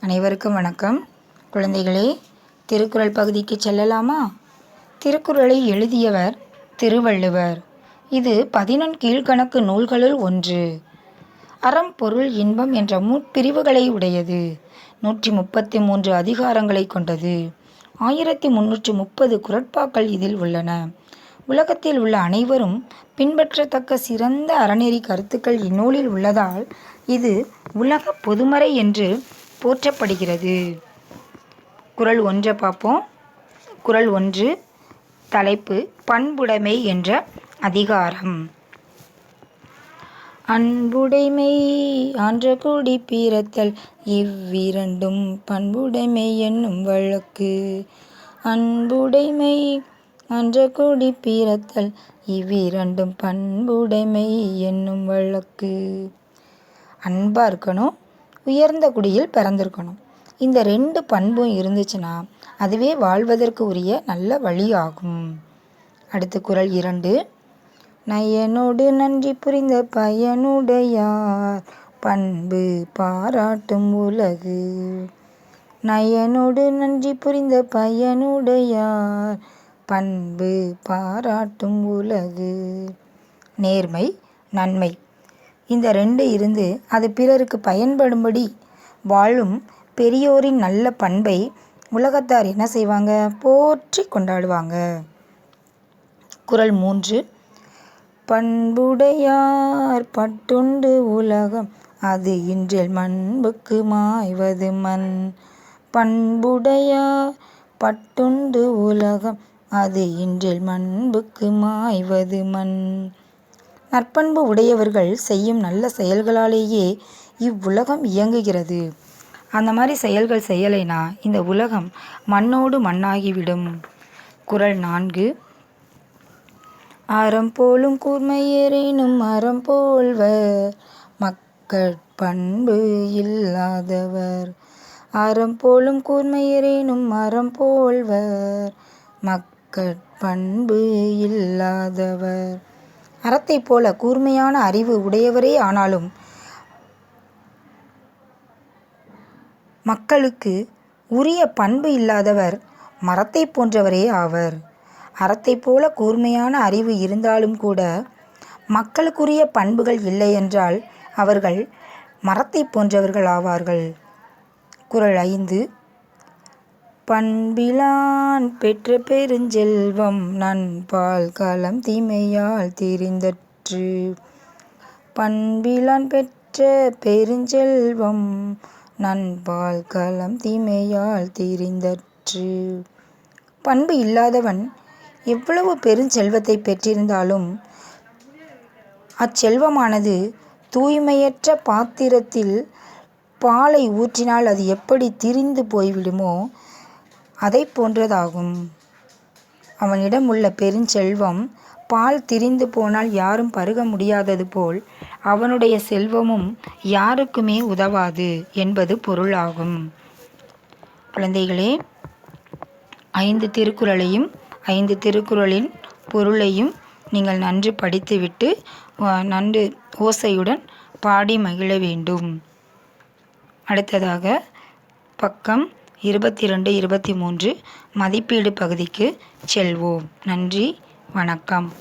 அனைவருக்கும் வணக்கம். குழந்தைகளே திருக்குறள் பகுதிக்கு செல்லலாமா? திருக்குறளை எழுதியவர் திருவள்ளுவர். இது பதினொன் கீழ்கணக்கு நூல்களுள் ஒன்று. அறம் பொருள் இன்பம் என்ற முற்பிரிவுகளை உடையது. நூற்றி முப்பத்தி மூன்று அதிகாரங்களை கொண்டது. ஆயிரத்தி முன்னூற்றி முப்பது குரட்பாக்கள் இதில் உள்ளன. உலகத்தில் உள்ள அனைவரும் பின்பற்றத்தக்க சிறந்த அறநெறி கருத்துக்கள் இந்நூலில் உள்ளதால் இது உலக பொதுமறை என்று போற்றப்படுகிறது. குறள் ஒன்றை பார்ப்போம். குறள் ஒன்று தலைப்பு பண்புடைமை என்ற அதிகாரம். அன்புடைமை ஆன்ற கூடி பீரத்தல் இவ்விரண்டும் பண்புடைமை என்னும் வழக்கு. அன்புடைமை ஆன்ற கூடி பீரத்தல் இவ்விரண்டும் பண்புடைமை என்னும் வழக்கு. அன்பாக இருக்கணும். உயர்ந்த குடியில் பிறந்திருக்கணும். இந்த ரெண்டு பண்பும் இருந்துச்சுன்னா அதுவே வாழ்வதற்கு உரிய நல்ல வழியாகும். அடுத்த குரல் இரண்டு. நயனோடு நன்றி புரிந்த பயனுடையார் பண்பு பாராட்டும் உலகு. நயனோடு நன்றி புரிந்த பயனுடையார் பண்பு பாராட்டும் உலகு. நேர்மை நன்மை. இந்த ரெண்டு இருந்து அது பிறருக்கு பயன்படும்படி வாழும் பெரியோரின் நல்ல பண்பை உலகத்தார் என்ன செய்வாங்க? போற்றி கொண்டாடுவாங்க. குரல் மூன்று. பண்புடையார் பட்டுண்டு உலகம் அது இன்றில் மண்புக்கு மாய்வது மண். பண்புடையார் பட்டுண்டு உலகம் அது இன்றில் மண்புக்கு மாய்வது மண். நற்பண்பு உடையவர்கள் செய்யும் நல்ல செயல்களாலேயே இவ்வுலகம் இயங்குகிறது. அந்த மாதிரி செயல்கள் செய்யலைனா இந்த உலகம் மண்ணோடு மண்ணாகிவிடும். குரல் நான்கு. அறம் போலும் கூர்மையேறேனும் அறம் போல்வர். மக்கள் பண்பு இல்லாதவர். அறம் போலும் கூர்மையேறேனும் அறம் போல்வர். மக்கள் பண்பு இல்லாதவர். அறத்தைப் போல கூர்மையான அறிவு உடையவரே ஆனாலும் மக்களுக்கு உரிய பண்பு இல்லாதவர் மரத்தை போன்றவரே ஆவர். அறத்தைப் போல கூர்மையான அறிவு இருந்தாலும் கூட மக்களுக்குரிய பண்புகள் இல்லை என்றால் அவர்கள் மரத்தை போன்றவர்கள் ஆவார்கள். குரல் ஐந்து பண்பிலான் பெற்ற பெருஞ்செல்வம் நண்பால் களம் தீமையால் திரிந்தற்று. பண்பிலான் பெற்ற பெருஞ்செல்வம் நண்பால் களம் தீமையால் திரிந்தற்று. பண்பு இல்லாதவன் எவ்வளவு பெருஞ்செல்வத்தை பெற்றிருந்தாலும் அச்செல்வமானது தூய்மையற்ற பாத்திரத்தில் பாலை ஊற்றினால் அது எப்படி திரிந்து போய்விடுமோ அதை போன்றதாகும். அவனிடம் உள்ள பெருஞ்செல்வம் பால் திரிந்து போனால் யாரும் பருக முடியாதது போல் அவனுடைய செல்வமும் யாருக்குமே உதவாது என்பது பொருளாகும். குழந்தைகளே ஐந்து திருக்குறளையும் ஐந்து திருக்குறளின் பொருளையும் நீங்கள் நன்று படித்துவிட்டு நன்று ஓசையுடன் பாடி மகிழ வேண்டும். அடுத்ததாக பக்கம் இருபத்தி ரெண்டு இருபத்தி மூன்று மதிப்பீடு பகுதிக்கு செல்வோம். நன்றி வணக்கம்.